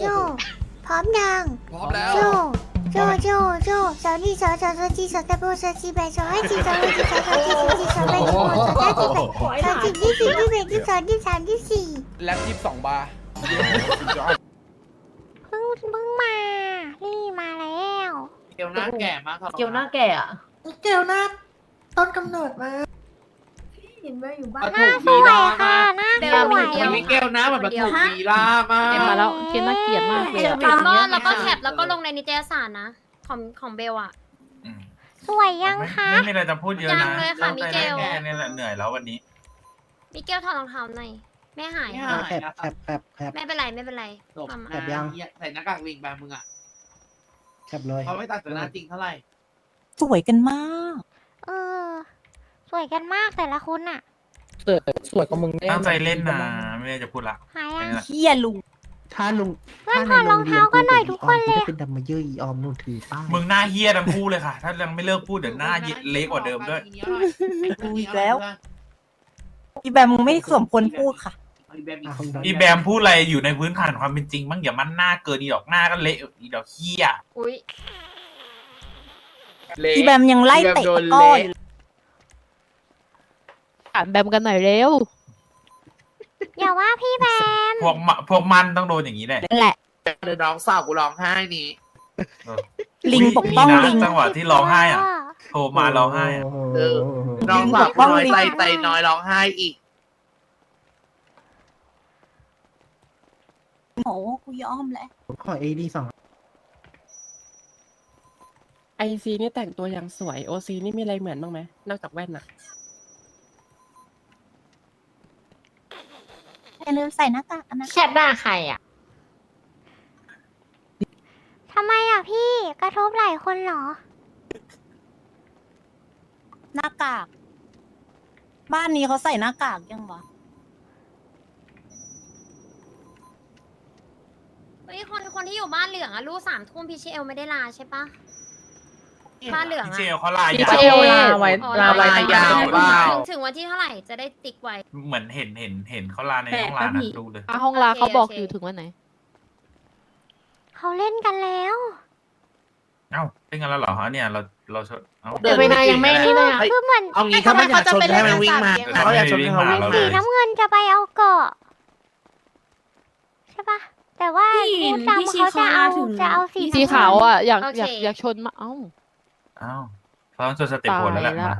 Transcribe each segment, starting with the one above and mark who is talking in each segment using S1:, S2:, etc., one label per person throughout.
S1: โจ พร้อมยัง
S2: พร้อมแล้ว
S1: โจ โจ โจ โจสาวนี่สาวสาวสาวจีสาวตะโบสาวจีแบสาวให้จีสาวให้จีสาวสาวจีสาวจีสาวแบสาวสาวจีแบสาวจีที่สี่ที่แบที่สองที่สามที่สี่
S2: แล็บยี่สิบสองบาร์
S1: เพิ่งเพิ่งมา นี่มาแล้ว
S3: เกลหน้าแก่มากครับ
S4: เกียวหน้าแก่อะ
S5: เกลหน้าต้นกำเนิดมา เห็นว่าอยู่บ้าน
S1: หน้าสวยค่ะหน้าสวย
S3: มันมีเกลหน้าเหมือนปฐมวีรามาก
S6: เอ็มมาแล้วเกณฑ์น่าเกลียดมากเลยอะ
S4: แล้วก็
S7: แล้วก็แคปแล้วก็ลงในนิตยสารนะของของเบลอะ
S1: สวยยังคะ
S8: ไม่มีอะไรจะพูดเยอะ
S7: ยั
S8: นะ
S7: งเลยค่ะ
S8: ตั้งใจ
S7: มิเกล
S8: แค่นี้แหละเหนื่อยแล้ววันนี้
S7: มิเกลถอดรองเท้าหน่อยแม่หาย
S3: ไม่
S7: อะ
S3: หาย
S5: แอบ
S3: นะ
S5: แอบแอบแอบ
S7: ไม่เป็นไรไม่เป็นไร
S3: หลบ
S7: ทำ
S3: ห
S7: อะ
S3: น้าใส่หน้ากากลิงแบบมึงอะ
S5: แคบเลย
S3: เขาไม่ตัดแต่หน้าจริงเท่าไหร่
S9: สวยกันมาก
S1: เออส วยกันมากแต่ละคนอะ
S6: สวยสวยกว่ามึงแน่
S8: ตั้งใจเล่นนะไม่ได้จะพูดละ
S1: หายยัง
S8: แค่นี้แหละ
S9: เฮียลุง
S5: ถ้าลุง
S1: เพื่อนถอดรองเท้ากันหน่อยทุกคนเลย
S5: จะเป็นดัมเมเยอร์อีออมนู่นถือป้าย
S8: มึงหน้าเฮี้ยทั้งคู่เลยค่ะ ถ้ายังไม่เลิกพูดเดี๋ยวหน้าเละกว่าเดิมด้วย
S9: กูอีกแล้ว อีแบมมึงไม่สมควรพูดค่ะ
S5: อะคุณด
S8: อีแบมพูดอะไรอยู่ในพื้นฐานความเป็นจริงบ้างอย่ามันหน้าเกินอีดอกหน้าก็เละอีดอกเฮี้ย
S7: อุ้ย
S9: อีแบมยังไล่เตะตะกร้ออยู่ เลย
S6: อ่านแบมกันหน่อยเร็ว
S1: อย่าว่าพี่แบม
S8: พวกมะพวกมันต้องโดนอย่างนี้แหละ
S9: นั่นแหละ
S3: เดี๋ยวน้องสาวกูร้องไห้นี่
S9: ลิงปกป้อง
S8: มีนะ
S9: ลิง
S8: จังหวะที่ร้องไห้อะโทรมาร้องไห้อะ
S3: เออน้องสาวกูน้อยใจใจน้อยร้องไห้อีก
S9: โอ้กูยอมแล้ว
S5: ขอเอดีสอง
S10: ไอซีนี่แต่งตัวอย่างสวยโอซีนี่มีอะไรเหมือนบ้างไหมนอกจากแว่นอะ
S9: อย่าลืมใส่หน้ากากนะ
S4: แคปหน้าใครอะ
S1: ทำไมอะพี่กระทบหลายคนเหรอ
S9: หน้ากาก บ้านนี้เขาใส่หน้ากากยังวะ
S7: เฮ้ยคนคนที่อยู่บ้านเหลืองอะลูกสามทุ่มพีชเอลไม่ได้ลาใช่ปะ บ้านเหลือง
S8: พี่
S7: อะ
S8: เจลเขาลาย
S6: พี่
S8: ยา
S6: เจ
S8: ว
S6: ลลาไว้
S7: อ๋อ
S6: ลาไว้
S3: ลายาว
S7: ถึง
S3: เปล่า
S7: ถึงถึงวันที่เท่าไหร่จะได้ติ๊กไว้
S8: เหมือนเห็นเห็นเห็นเขาลาในห้องลานะดูเลย
S6: อะห้องลาเขาบอก
S7: โอเค
S6: อยู่ถึงวันไหน
S1: เขาเล่นกันแล้ว
S8: เอ้าเป็นกันแล้วเหรอฮะเนี่ยเราเราชดเอ้า
S4: เดินไปนายยังไม่นี่เลยอะ
S1: คือเหมือน
S3: เอางี้ถ้ามันอยากชนให้มันวิ่งมาเขาอยากชนให้เขาวิ่ง
S1: สี
S3: มา
S1: น้ำเงินจะไปเอาเกาะใช่ปะแต่ว่า
S4: พี่
S1: ผู้ดำเขาจะเอาจะเอาสี
S6: สี
S1: น้ำเงิน
S6: ขาวอะอยาก
S7: โอเค
S6: อยากอยากชนมาเอ้า
S8: เอ้าเขาต้องจดสเต็ปโหดแล้วแหละ
S6: ตายละ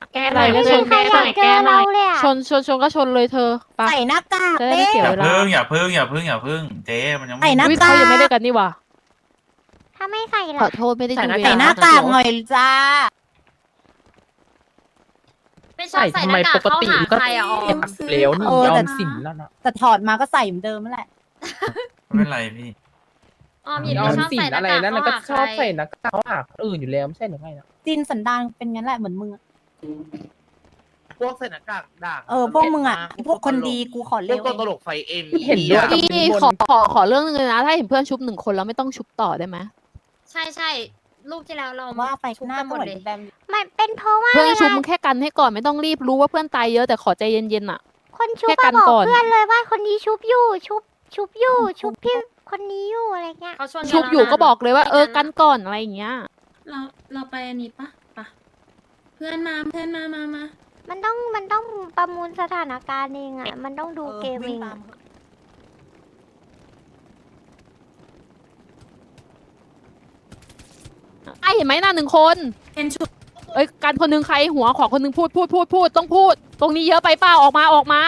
S8: มา
S4: แก้หน่อย
S6: ไม่
S4: เพื่
S6: ใช่
S4: อน
S1: ใคร
S4: แก้
S1: อ
S4: หน่
S1: ยา
S4: อกย
S1: เจ
S4: แก้
S1: อ
S4: หน่
S1: เรา
S4: อย
S1: เลยอะ
S6: ชนชนชนก็ชนเลยเธอไป
S9: ใส่หน้ากาก
S6: จะได้
S9: เด้
S6: ไม่เสีย
S8: อย่า
S6: เวลา
S8: พึ่งอย่าพึ่งอย่าพึ่งอย่าพึ่งเจ๊มันยัง
S9: ใส่
S8: ไม่
S9: หน้า
S6: อุ้ย
S9: กา
S6: เขา
S9: ก
S6: ยังไม่ได้กันนี่หว่า
S1: ถ้าไม่ใส่
S6: ขอ
S1: ล่ะ
S6: โทษไม่ได้ดูเว
S9: ใส่
S6: ลา
S9: หน้ากากหน่อยจ้า
S7: ไม่ชอบใส่หน้ากากเข้าหาใครอะอ๋อ
S10: เหลวนี่
S9: เออย
S10: อ
S9: แต่
S10: มสินแล้วนะ
S9: แต่ถอดมาก็ใส่เหมือนเดิมนั่นแหละ
S8: ไม่เป็นไรพี่
S7: ออมหยิบ
S10: ยอ
S7: ไม่
S10: ม
S7: ชอบ
S10: สิน
S7: ใส่หน้า
S10: อะไร
S7: กาก
S10: นั่นมัน
S7: เข้า
S10: ก็
S7: หา
S10: ชอบ
S7: ใคร
S10: ใส่หน้ากากเขาหาคนอื่นอยู่แล้วไม่ใช่หรือไงนะ
S9: จินสันดานเป็นงั้นแหละเหมือนมึงอะ
S3: พวกใส่หน้ากากด่าง
S9: เออพวกมึงอะพวกคนดีกูขอ
S3: เรื่
S9: เร็
S3: อง
S9: ว
S3: ตัวตลกไฟเอ็ม
S10: เห็นด้วย
S6: พี่ขอขอขอเรื่องนึงเลยนะ ถ้าเห็นเพื่อนชุบหนึ่งคนแล้วไม่ต้องชุบต่อได้ไหม
S7: ใช่ใช่รูปที่แล้วเรา
S9: ว่าไป
S7: ชุบ
S9: หน้า
S7: กันห
S9: ก็
S7: มด
S9: เหมือน
S7: เลย
S9: แบม
S1: มันเป็นเพราะว่า
S6: เพื่อน
S1: เว
S6: ชุบ
S1: ลา
S6: มึงแค่กันให้ก่อนไม่ต้องรีบรู้ว่าเพื่อนตายเยอะแต่ขอใจเย็นๆอะ
S1: คนชุบ
S6: แค่กั
S1: ก็
S6: น
S1: บอก
S6: ก่อน
S1: เพื่อนเลยว่าคนนี้ชุบอยู่ชุบชุบอยู่ชุบพี่ คนนี้อยู่อะไรเงี้ย
S7: เขาชวน
S6: ชุบอยู่ก็บอกเลยว่า
S7: ไป
S6: เออกันก่อนอะไรอย่างเงี้ย
S4: เราเราไปอันนี้ปะปะเพื่อนมาเพื่อนมามามา
S1: มันต้องมันต้องประมูลสถานการณ์เองอะ มันต้องดูเกมเอง
S9: วิ่ตา
S1: อะ
S9: ม
S6: ไอเห็นไหมหน้าหนึ่งคน
S4: เห็นชุด
S6: เอ้ยกันคนหนึงใครหัวขอคนหนึงพูดพูดพูดพูดต้องพูด ตรงนี้เยอะไปเปล่าออกมาออกมา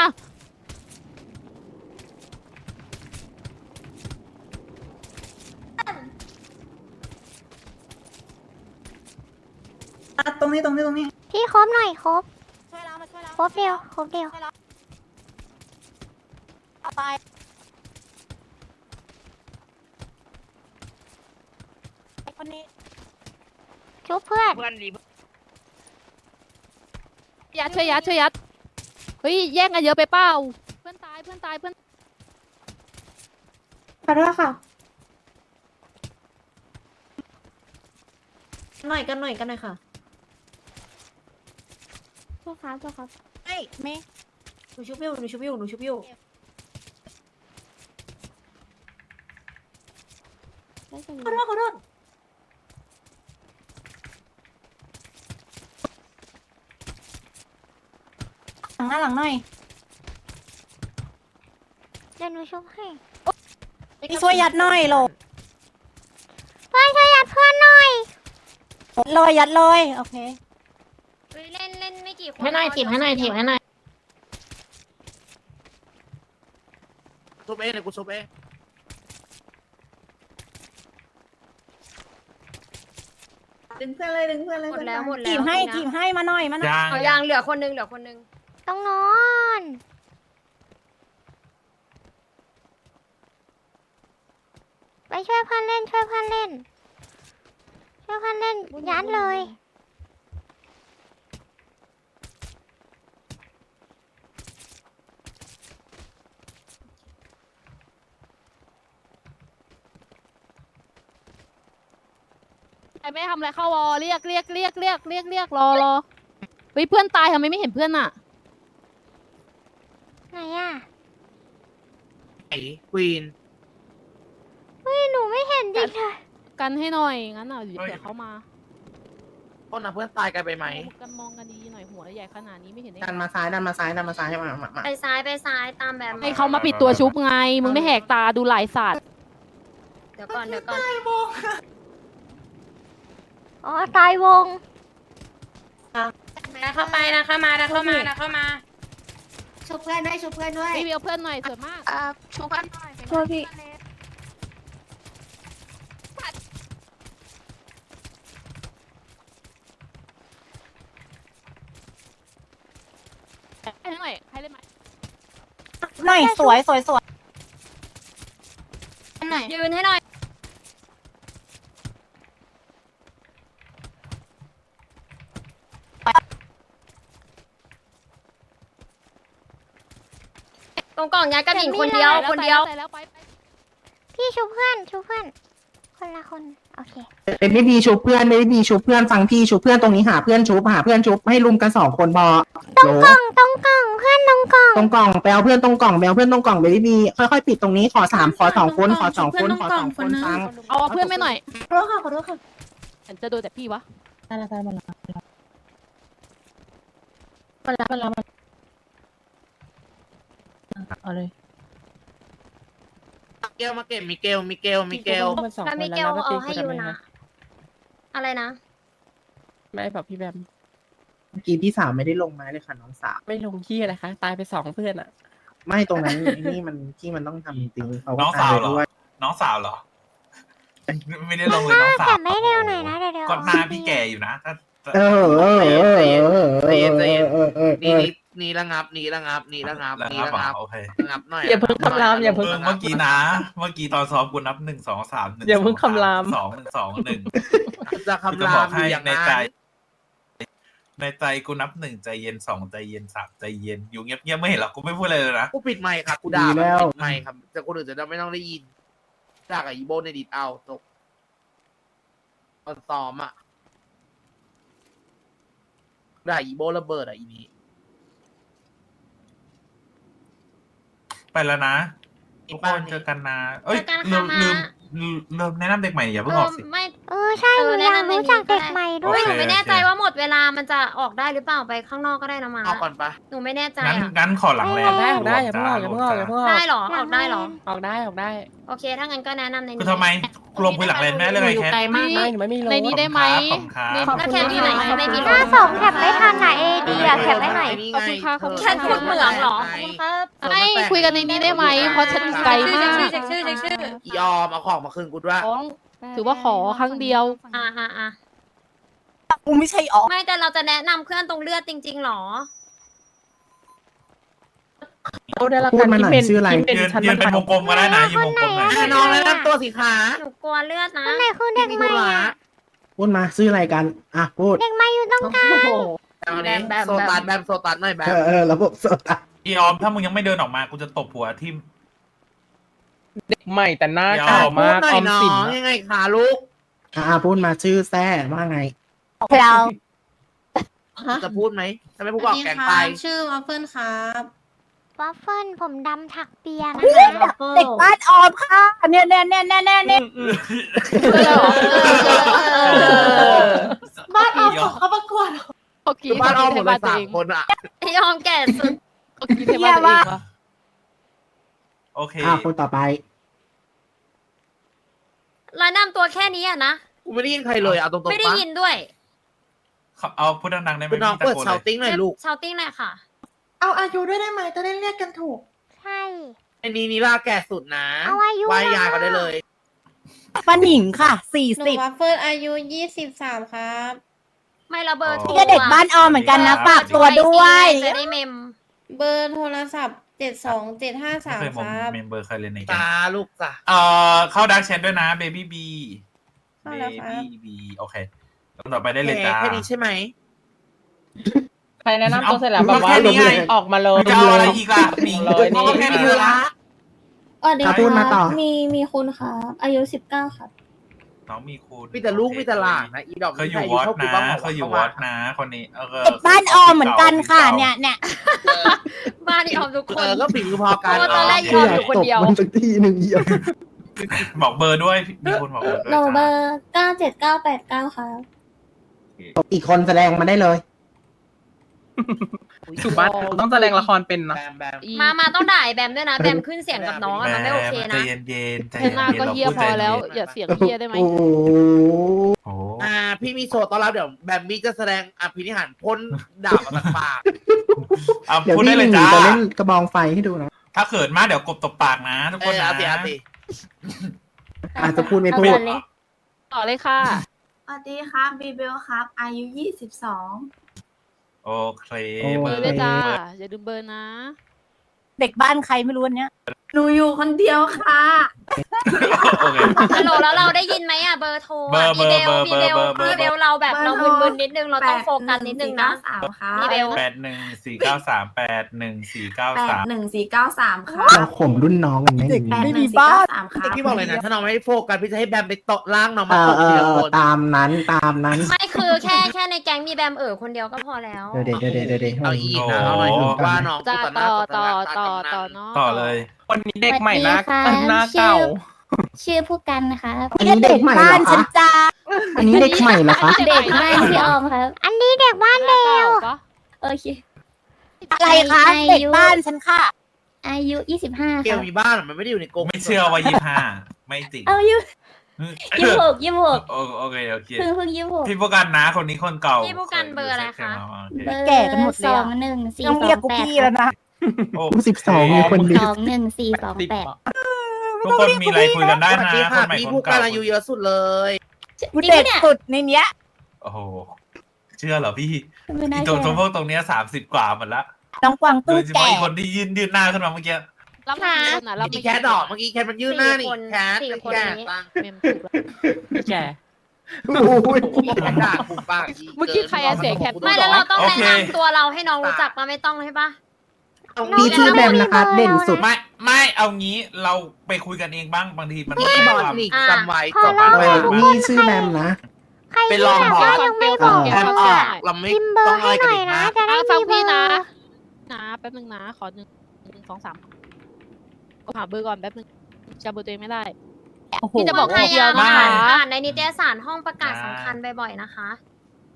S5: นี้ตรงนี้ตรงนี้
S1: พี่ครบหน่อยครบ
S9: ช่วยเรามาช่วยเรา
S1: ครบเดียวครบเดียว
S9: เอาไปไอ้คนนี้
S1: ชุบเพื่อน
S6: ยัดช่วยยัดช่วยยัดเฮ้ยแย่งกันเยอะไปเปล่าเพื่อนตายเพื่อนตายเพื่อน
S5: ขอโทษค่ะ
S4: หน่อยกันหน่อยกันหน่อยค่ะ
S1: โทษครับโทษครับ
S9: เฮ้ยเมย์
S4: หนูชุบอยู่หนูชุบอยู่หนูชุบอยู่ได้จะ
S5: ขอโทษขอโทษ
S9: หลังหน้าหลังหน่อย
S1: เดี๋ยวหนูชุบให้
S9: พี่ช่วยยัดหน่อยโหล
S1: เพื่อนช่วยยัดเพื่อนหน่อย
S9: ลอยยัดเลยโอเค
S7: เฮ้ยเล่นเล่นไม่กี่คน
S4: ให้หน่อยถีบให้หน่อยถีบให้หน่อย
S3: ซุปเองเลยกูซุปเอง
S5: ดึงเพื่อนเลยดึงเพื่อนเลย
S7: หมดแล้วหมดแล้ว
S9: จีบให้
S7: นะ
S9: จีบให้มาหน่อยมาหน่อย
S8: ยัง
S7: เอายังเหลือคนนึงเหลือคนนึง
S1: ต้องนอนไปช่วยเพื่อนเล่นช่วยเพื่อนเล่นช่วยเพื่อนเล่นยัดเลย
S6: ใครไม่ทำอะไรเข้าวอเรียกเรียกเรียกเรียกเรียกเรียกรอรอเฮ้ยเพื่อนตายทำไมไม่เห็นเพื่อนอะ
S1: ไหนอะ
S3: ไอ้ควีน
S1: เฮ้ยหนูไม่เห็นจริงเลย
S6: กันให้หน่อยงั้นอะเดี๋ยวเผื่อเขามา
S3: ต้นนะเพื่อนตายกันไปไหม
S6: กันมองกันดีๆหน่อยหัวใหญ่ขนาดนี้ไม่เห็นได้
S3: ดัน
S6: ไง
S3: มาซ้ายดันมาซ้ายดันมาซ้ายมามามา
S7: ไปซ้ายไปซ้ายตามแบบ
S6: ให้เขามาปิดตัวชุบไง มึงไม่แหกตาดูหลายศาสตร์
S7: เดี๋ยวก่อนเดี๋ยวก่อน
S1: อ๋อตายวง
S4: นะเข้าไปนะเข้ามานะเข้ามานะเข้ามา
S5: ชุบเพื่อนด้วยชุบเพื่อนด้วย
S6: รีวิวเพื่อนหน่อยสวยมาก
S4: อ่าชูกันหน่อย
S1: ช่วยพี่
S6: ให้หน่อยให้เล่นไหม
S9: หน่อยสวยสวยสวย
S4: หน่อย
S7: ยืนให้หน่อย งกล่องยัดกระดิ่งคนเดียวคนเดียว
S6: ตาแล้วไปไป
S1: พี่ชุบเพื่อนชุบเพื่อน คนละคนโอเค
S2: เป็นไม่ดีชุบเพื่อนไม่ดีชุบเพื่อนฟังพี่ชุบเพื่อนตรงนี้หาเพื่อนชุบหาเพื่อนชุบให้รุมกันสองคนพอโหล
S1: กล่องตรงกล่องเพื่อนตรงกล่อง
S2: ตรงกล่องไปเอาเพื่อนตรงกล่องไปเอาเพื่อนตรงกล่องไปดีๆค่อยๆปิดตรงนี้ขอสามขอสองคนขอสองคนขอสองคนฟัง
S6: เอาเอาเพื่อนไม่หน่อย
S5: ขอโทษค่ะขอโทษค่ะ
S6: ฉันจะโดนแต่พี่วะ
S9: ได้แล้วได้แล้ว
S5: มาแล้วมาแล้วมา
S9: เอาเลย
S3: เกลมาเก็บมิเกลมิเกลมิเกล
S10: มันสองค
S7: แล้ว
S10: น
S7: มิ
S10: แล้ว
S7: เกล
S10: นะ
S7: เอาให้อยู่นะ
S10: นะ
S7: อะไรนะ
S10: ไม่บอกพี่แบม
S2: เมื่อกี้พี่สาวไม่ได้ลงไม้เลยค่ะน้องสาว
S10: ไม่ลงขี้อะไรคะตายไปสองเพื่อนอะ
S2: ไม่ตรงนั้นนี่มันที่มันต้องทำจริงๆเขาก็
S8: น้อง
S2: ตา
S8: สาวย
S2: ไป
S8: เหรอ
S2: ด้วย
S8: น้องสาวเหรอไม่ได้ลงเลยน้องสาว
S1: ไม่เร็วหน่อยนะเดี๋ยวเดี๋ยว
S8: ก็หน้าพี่แก่อยู่นะถ้า
S2: เออเออเออเออเออเออ เออเออ
S3: นี่นี่นี่ระงับนี่ระงับนี่ระงับ
S8: แล้ว
S3: นี่
S8: ครับ
S3: ระงับ
S8: โอเค
S3: ระงับหน่อย
S10: อย่าเพิ่งคำรามอย่าเพิ่ง
S8: เมื่อกี้นะ เมื่อกี้ตอนซ้อมกูนับหนึ่งสองสามหนึ่ง
S10: อย่าเพิ่งคำราม
S8: สองหนึ่งสองหนึ่ง
S3: จะ
S8: กู
S3: คำ
S8: จะ
S3: รา
S8: บอก
S3: มอ
S8: ให้
S3: ยู่อย่าง
S8: ใน
S3: นั้น
S8: ใจ ในใจกูนับหนึ่งใจเย็นสองใจเย็นสามใจเย็นอยู่เงียบๆไม่เห็นหรอกกูไม่พูดอะไรเลยนะ
S3: กูปิดไมค์ครับกูด่าแบบปิดไมค์ครับแต่คนอื่นจะไม่ต้องได้ยินด่ากับอีโบในดิดเอาตกตอนซ้อมอะด่าอีโบระเบิดอะอีนี้
S8: ไปแล้วนะทุกคนเจอกันนะเอ้ย
S7: เจอกัน
S8: ลื
S7: ค่ะ
S8: ม
S7: มา
S8: ลืมลืมลืมแนะนำเด็กใหม่อย่า
S7: เอ
S8: เพิ่งอ
S7: อ
S8: อกสิ
S7: ไม่
S1: เออใช่
S7: เอ
S1: หนู
S7: อ
S1: อยาก
S7: แนะนำ
S1: รู้จัก
S7: ในนี้ก็
S1: เด็ก
S7: ได้
S1: ใหม่ด้
S8: โอ
S1: วย
S8: เค
S7: หนูไม่แน่ใจว่าหมดเวลามันจะออกได้หรือเปล่าไปข้างนอกก็ได้นะมา
S3: เอาก่อนปะ
S7: หนูไม่แน่ใจ
S8: งั้น
S7: อะ
S8: งั้นขอหลังแรง
S10: ได้ออกได้อย่าเพิ่งออกอย่าเพิ่งออกอย่าเพิ่งออก
S7: ได้เหรอออกได้เหรอ
S10: ออกได้ออกได้
S7: โอเค ถ้างั้นก็แนะนำในนี้
S8: คือทำไม กลมคุยหลังแรงแม่เลยไงแค่
S10: ไม่หนูไม่มีโล
S6: ในนี้ได้ไหม
S8: ขอบคุณครับ
S6: ใน
S8: ขอบคุณ
S7: แล้วแค่ที่ไหนไม่มี
S1: หน้าสองแถบไม่ทันอะเอดีอะแถบไม่หน่อย
S6: ขอบคุณค่ะขอบคุณ
S7: แค่พูดเหมืองเหรอ
S6: ไม่คุยกันในนี้ได้ไหมเพราะฉันอยู่ไกลมาก
S4: เช็คชื่อเช็คชื่อ
S3: ยอมเอาของมาคืนกูด้วย
S6: ถือว่าขอครั้งเดียว
S7: อ่าอ่าอ่า
S9: กูไม่ใช่ออก
S7: ไม่แต่เราจะแนะนำเพื่อนตรงเลือดจริงๆหรอ
S10: เอาได้ละ
S2: พู
S10: กั
S2: ด
S10: น
S2: มาหน่อย
S10: ที่เป็น
S2: ชื่ออะไร
S10: ที่เป็น
S8: ยืน
S10: ชั้น
S8: ยืนเป็นวงกลมก็ได้นะยืนวงกลมหน่อย
S1: คนไหนอะ
S3: น้องแนะนำตัวสิคะ
S7: หนูกลัวเลือดนะ
S1: คนไหนคือเด็กใหม่อะ
S2: พูดมาชื่ออะไรกัน อะพูด
S1: เด็กใหม่อยู่ตรงกลาง
S3: เอานี้
S4: แบม
S3: โซตัสแบมโซตัสหน่อยแบ
S2: เอ
S3: ม
S2: อเออระบบสดอะ
S8: อีออมถ้ามึงยังไม่เดินออกมากูจะตบหัวทิ่ม
S10: เด็กใหม่แต่หน้า
S8: เดี๋ยว
S10: เก่า
S3: พู
S10: มา
S3: ด
S10: ก
S3: หน่อ
S10: อยอม
S3: น้อ
S10: สิน
S3: งยังไงคะลูก
S2: อะพูดมาชื่อแท้ว่าไง
S9: เรา
S3: จะพูดไหมถ้าไม่พูดก็ออกแกงไป
S4: ชื่อวัฟเฟิลครับ
S1: วัฟเฟิลผมดำถักเปียนะ
S9: เด็กบ้านออมค่ะเนี่ยเนี่ยเนี่ยเนี่ยเนี่ยเนี่ย
S5: บ้านเอาส่งเขาประกวด
S6: เขากรี
S3: คือ
S6: ด
S3: บ้านอ้อมหมดเลย
S6: ตัว
S3: สา
S6: เอ
S3: ม
S6: ง
S3: คนอะ
S7: ยอมแก่สุด
S6: เขากรีดให้บ้านตัวเองวะ
S8: โอเค
S2: อ่าคนต่อไป
S7: แล้วนำตัวแค่นี้อะนะ
S3: กูไม่ได้ยินใครเลยเอาตรงๆ
S7: ไม่ได้
S3: ปะ
S7: ยินด้วย
S8: เขาเอาพูดดังๆได้ไหม
S3: คุณน้อง
S8: พี่ตะ
S3: เปิด
S8: โกน
S3: เชา
S8: เลย
S3: ติ้งหน่อยลูก
S7: ชาวติ้งหน่อยค่ะ
S5: เอาอายุด้วยได้ไหมจะได้เรียกกันถูก
S1: ใช่
S3: ไอ้นี่นิลาแก่สุดนะ
S1: เอาอายุ
S3: วายยา
S1: นะ
S3: ก็ได้เลย
S9: ป้าหนิงค่ะสี่
S4: หนู
S9: สิบ
S4: วัฟเฟิลอายุยี่สิบสามครับ
S7: ไม่ระเบิด
S9: นี่ก็เด็กบ้านออมเหมือนกันนะฝากตัวด้วย
S7: จะได้เมม
S4: เบอร์โทรศัพท์เจ็ดสองเจ็ดห้า
S8: ไม่
S4: สาม
S8: เคยม
S4: ค
S8: อง
S4: รับ
S8: เมมเบอร์ใครเลยในแก
S3: จ้าลูกจ้า
S8: เอ่อเข้าดักแชทด้วยนะเบบี้บี
S4: เข้า
S8: เบ
S4: แล้วครับ
S8: บี้บีโอเคแล้วต่อไปได้เลย
S3: แค่
S8: จ้า
S3: แค่นี้ใช่ไหม
S10: ใครแนะนำตัวเสร็จแล้วแบบว่า
S8: แค่นี้ไง
S10: ออกมาเลย
S8: จะเอาอะไรอีกล่ะหนิง
S10: เลยนี่
S8: ก็แค่นี้ละ
S1: สวัสดี
S2: อะพูดมาต่อ
S1: มีมีคุณครับอายุสิบเก้าครับ
S8: น้องมีคุณ
S3: มีแต่ลูกมีแต่หลานนะอีดอก
S8: เขาอยู่
S3: มี
S8: วอ
S3: ใคร
S8: ด
S3: ท่ากู
S8: นะ
S3: บ้างหร
S8: เขาอยู่
S3: ข้
S8: ว
S3: ม
S8: อดนะคนนี้เออ
S9: เด็กบ้านออมเหมือนกันค่ะ เนี่ยเนี่ย
S7: บ้านที่ออมทุกค
S3: เอน อก็ฝีมือพอกัน
S7: เพราะว่าตอนแรกยอมอยู่คนเดียว
S2: มันสักทีหนึ่งเดียว
S8: บอกเบอร์ด้วยมีคนบอกเบอร์ด้วย
S1: โนเบอ
S8: จ้า
S1: ร์เก้าเจ็ดเก้าแปดเก้าครับ
S2: อีกคนแสดงมาได้เลย
S10: สุบัสต้องแสดงละครเป็นนะ
S3: แบมแบม
S6: อี
S7: มา มาต้องด่าไอ้แบมด้วยนะ แบมขึ้นเสียงกับน้องอะมันไม่โอเค
S8: ใจ
S7: นะ
S8: เย็นเย็นๆใจ
S6: แค่
S8: เย็น
S6: หน้า
S8: ๆ
S6: ก็
S8: เรา
S6: เฮีย
S8: พูด
S6: พ
S8: ใจ
S6: อแล้ว
S8: เย็น
S6: อย่าเสียงเฮียได้ไหม
S2: โอ้โห
S8: โอ้
S3: อ่า พี่มีโชว์ต้อนรับเดี๋ยวแบมมี่จะแสดงอภินิหารพ่นดาบมาจากปาก
S8: เอา
S2: เดี๋ยว
S8: พูด
S2: พี่
S8: ได้
S2: ห
S8: เลย
S2: นึ่ง
S8: จ้า
S2: จะเล่นกระบองไฟให้ดูนะ
S8: ถ้าเขินมากเดี๋ยวกบตบปากนะทุก
S3: เอ
S8: คน
S3: อ
S8: นะ
S3: เอาสิเอาสิ
S2: อาจจะพูดไม่พูด
S1: เอาก่อนเลย
S6: ต่อเลยค่ะ
S5: สวัสดีครับบีเบลครับ อายุยี่สิบสอง
S8: โอเค
S2: โอ้
S8: เบ
S6: เบ
S8: อ
S6: อ
S8: ร์
S6: ร์ด้วยจ้าอย่าลืมเบอร์นะ
S9: เด็กบ้านใครไม่รู้อันเนี้ย
S5: หนูอยู่คนเดียวค่ะ
S8: โอเค
S7: ฮัลโหลแล้วเราได้ยินไหมอะเบอร์โทร
S8: เบอ
S7: อะ
S8: ร์
S7: อีเบล
S8: เบอร์
S7: อีเบล
S8: เบอร์เบอร์
S7: อีเบลเราแบบเรา
S5: เบอร์โทร
S7: มึนๆนิดนึงเราต้องโฟกัสนิดนึงนะ
S5: สามค่ะ
S7: อีเบล
S8: แปดหนึ่งสี่เก้าสามแปดหนึ่งสี่เก้า
S5: แป
S8: สา
S5: ด
S8: ม
S5: หนึ่งสี่เก้าสามค่ะ
S2: เราข่มรุ่นน้องกันไหมอย่าง
S5: แปด
S2: นี้
S5: หนึ่งสี่เก้าสามค่ะ
S3: พี่บอกเลยนะถ้าน้องไม่ได้โฟกัสพี่จะให้แบมไปโตะล่างน้อง
S2: เอ
S3: มา
S2: อ
S3: ตบ
S2: เอ
S3: ที
S2: อ
S3: ละ
S2: เอ
S3: ค
S2: อนตามนั้นตามนั้น
S7: ไม่คือแค่แค่ในแก๊งมีแบมเอ๋อคนเดียวก็พอแล้ว
S2: เดี๋ยวเดี๋ยวเดี๋ยวเดี๋ยวเดี๋ยว
S3: เอาอีกนะเอาหน่อยถึงว่าน้อง
S6: จ้า
S3: กูหน้
S6: ต่อ
S3: ต่
S6: ต่อ
S3: หน้า
S6: ต่อ
S3: ตา
S6: ต่อ
S3: จำหน้า
S6: เนาะ
S8: ต่อเลย
S10: วันนี้เด็กใหม่หน้า
S1: สวัสดีค่ะ
S10: หน้าเก่า
S1: ชื่อผู้กันนะครับ
S2: อันนี้เด็กใหม่เหร
S9: บ้า
S2: อน
S9: ฉั
S2: คะ
S9: นจ้า
S2: อันนี้เด็กใหม่เหรอคะ
S1: เด็กบ้านพี่ออมครับอันนี้เด็กบ้าน
S6: หน้าเก่าปะ
S1: โอเค
S9: อะไรคะเด็กบ้านฉันค่ะ
S1: อายุยี่สิบห้า
S3: เก
S1: ค
S3: ล
S1: รับ
S3: มีบ้านเหรอมันไม่ได้อยู่ในกรง
S8: ไม่เชื่อว่ายี่ห้าไม่จริง
S1: เอายุยี่หกยี่หก
S8: โอโอเคโอเค
S1: เพิ่งเพิ่งยี่หก
S8: พี่พวกกันนะคนนี้คนเก่า
S7: พี่ผู้กันเบอร์อะไรคะ
S8: โอเค
S1: เบอร์
S9: แก่กันหมดเลย
S1: ส
S9: อะ
S1: องหนึ่งสี่
S9: ต้อง
S1: สอ
S9: เรียก
S1: ง
S9: กุ๊ก
S1: แปด
S9: กี้แล้วนะ
S8: โอ
S2: ผู้สิบสองมีคนเดี
S1: ส
S2: ยว
S1: องหนึ่งสี่สองแปด
S8: ทุกคนมีอะไรคุยกันได้
S3: สวัส
S8: นะ
S3: ดี
S8: ค
S3: ค่ะ
S8: นใหม่
S3: พี่
S8: คน
S3: ผู้กั
S8: เก่าน
S3: อายุเยอะสุดเลย
S9: กูเด็กสุดในเนี้ย
S8: โอ้โหเชื่อเหรอพี่
S1: ไม่
S8: อี
S1: น่า
S8: ตัว
S1: เชื่
S8: ตัว
S1: อ
S8: พวกตรงเนี้ยสามสิบกว่าหมดละ
S9: น้องกวาง
S8: โด
S9: ตู้
S8: ยเฉพาะ
S9: แก่
S8: อีกคนที่ยืนยืนหน้าขึ้นมาเมื่อกี้
S6: รับมากี่คนอะรับ
S3: มี
S6: มา
S3: แคทดอกเมื่อกี้แคทมันยื่นหน้านี่
S7: สี่คน
S3: แคท
S7: สี่คน
S3: แคท
S7: นี้
S3: ตั้ง
S6: เมมถูกแล้ว
S10: แก่
S2: โอ้ย
S3: แคทด่าปุ๊บปาก
S6: เมื่อกี้ใครอะเสียแคท
S7: ไม่แล้วเราต้อง
S8: โอ
S7: แนะ
S8: เค
S7: นำตัวเราให้น้องรู้จักมาไม่ต้องใช่ปะ
S2: พี่ชื่อแบมนะคะ เด่นสุด
S8: ไม่ไม่เอางี้เราไปคุยกันเองบ้างบางทีมัน
S3: พี่บอล
S8: ความ
S3: ลีก
S7: อ่า
S3: จำไว้
S1: ขอ
S3: จำ
S1: ลอง
S3: ไว้
S2: เออนี่ชื่อแบมนะ
S1: ใคร
S3: ไป
S1: ที่
S3: ลอง
S1: แบบ
S3: บอก
S1: ว่ายังไม่บอก
S6: เก
S3: แอ
S6: ม
S3: ม
S6: เข้า
S3: อ
S6: ใจ
S3: อกเราไม่
S1: พิมพ์เบอ
S3: ต้อ
S1: ร์
S3: งอะไร
S1: ให้ห
S3: กัน
S1: น่อย
S3: อีก
S1: นะ
S3: นะ
S1: จะได้
S6: ฟัง
S1: มีเบ
S6: พี่
S1: อ
S6: นะ
S1: ร์
S6: นะแป๊บนึงนะ ขอหนึ่งหนึ่งสองสามหาเบอร์ก่อนแป๊บนึงจำเบอร์ตัวเองไม่ได้
S9: โอ้โห
S6: พี่จะบอก
S7: พ
S6: ว่า
S7: ยายาม
S6: เดียวนะคะ
S7: อ่านในนิตยสารห้องประกาศสำคัญบ่อยๆนะคะ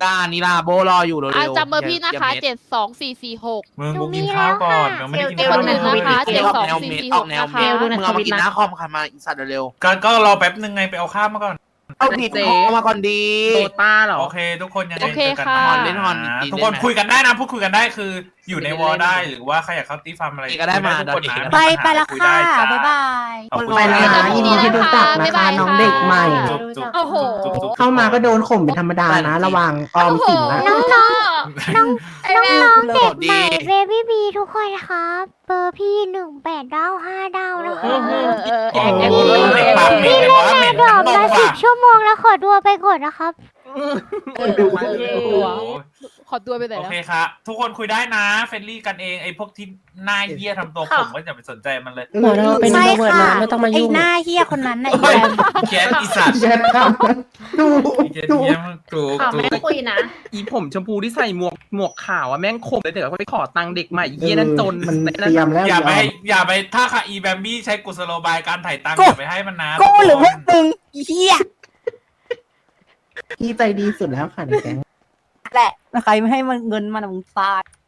S3: ดานิลาโบรออยู่เร็ว
S6: อะ
S3: ๆ
S6: จำเบอร์พี่นะคะ
S3: อย่า
S6: เจ็ดสองสี่สี่หก
S8: มึงกูกินข้าวก่อนมึงไม่ได้กิน
S3: เกล
S8: ข้าว
S3: ดูใน
S8: เล
S3: ทวิต
S8: ย
S6: นะคะ
S3: เกลออกแนวเมตรออกแนวเมตร
S6: เกลดูใน
S3: มึงเอา
S6: ทวิ
S3: มา
S6: ต
S3: กิน
S6: นะ
S3: หน้าคอมค่ะมาอีสัตว์เร็ว
S8: ก็ก็รอแป๊บนึงไงไปเอาข้าวมาก่อน
S3: ๆเอาดิเจ๊มาก่อนดี
S10: โตต้าเหรอ
S8: โอเค ทุกคนยังไง
S6: โอเค
S8: เจอกัน
S6: ค่ะ
S8: นะ
S3: เล่นฮอน
S8: นะ
S3: ดีๆ
S8: ทุกคน
S3: ได้ไหม
S8: คุยกันได้นะพูดคุยกันได้คืออยู่ในวอลได้หรือว่าใครอยากเข้าตีฟาร์มอะไร
S3: ก็ได้มา
S8: ทุกคนนะ
S9: ไปไปแล้ว
S8: คุย
S9: ค่ะ
S8: ได้จ้
S9: บ๊ายบาย
S8: ขอบคุณ
S2: ไปแล้วนะยินดีที่รู้จักนะคะน้องเด็กใหม่
S8: จุ๊บจุ๊บ
S7: โอ้โห
S8: จุ๊บจุ๊บ
S2: เข้ามาก็โดนข่มเป็นธรรมดานะ ระวังออมสินนะ
S7: น้องน้องน้องไอ้แม่
S1: น้องๆเด็ก
S3: ดี
S1: ใหม่เบบี้บีทุกคนครับเบอร์พี่หนึ่งแปดดาวห้าดาวนะคะ
S6: เออ
S8: โอ้
S6: แอ
S8: โห
S6: คแอค
S8: เด็กปากเหม็นเลยว่าเหม็น
S1: ด
S8: ทั้
S1: องก
S8: น
S1: มา
S8: อก
S1: สิ
S8: ว่ะ
S1: บชั่วโมงแล้วขอตัวไปก่อนนะครับ
S2: ดู
S6: เออ
S8: โอ้โห
S6: ขอตัวไปไหน
S8: โอ
S6: แล้ว
S8: เคครับทุกคนคุยได้นะเฟรนลี่กันเองไอ้พวกที่หน้าเหี้ยทำตัวผมก็อย่าไปสนใจมันเลย
S10: หมอเราเป็น
S9: ใช่ค่ะ
S10: ไม่ต้องมายุ่ง
S9: หน้าเฮียคนนั้นน่ะไอแบม
S8: แกสอีสัตว์
S2: แชทครับดู
S8: ไอ้แกส
S2: ดู
S8: เยี่ยมกู
S7: ขอ
S8: ถู
S7: ไม่คุยนะ
S10: อีผมชมพูที่ใส่หมวกหมวกขาวอะแม่งขมเลยเดี๋ยวไปขอตังค์เด็กใหม่เฮียนั่นจน
S2: มันเตรียมแล้ว
S8: อย่าไป
S2: อ
S8: ย่าไปถ้าค่ะอีแบมบี้ใช้กุศโลบายการถ่ายตังค์
S9: กู
S8: อย่าไปให้มันนะ
S9: กูหรือว่ามึงเฮีย
S2: พี่ใจดีสุดแล้วค่ะในแก๊ง
S9: แหละ ใครไม่ให้มันเงินมันอะมึงตาย
S1: มี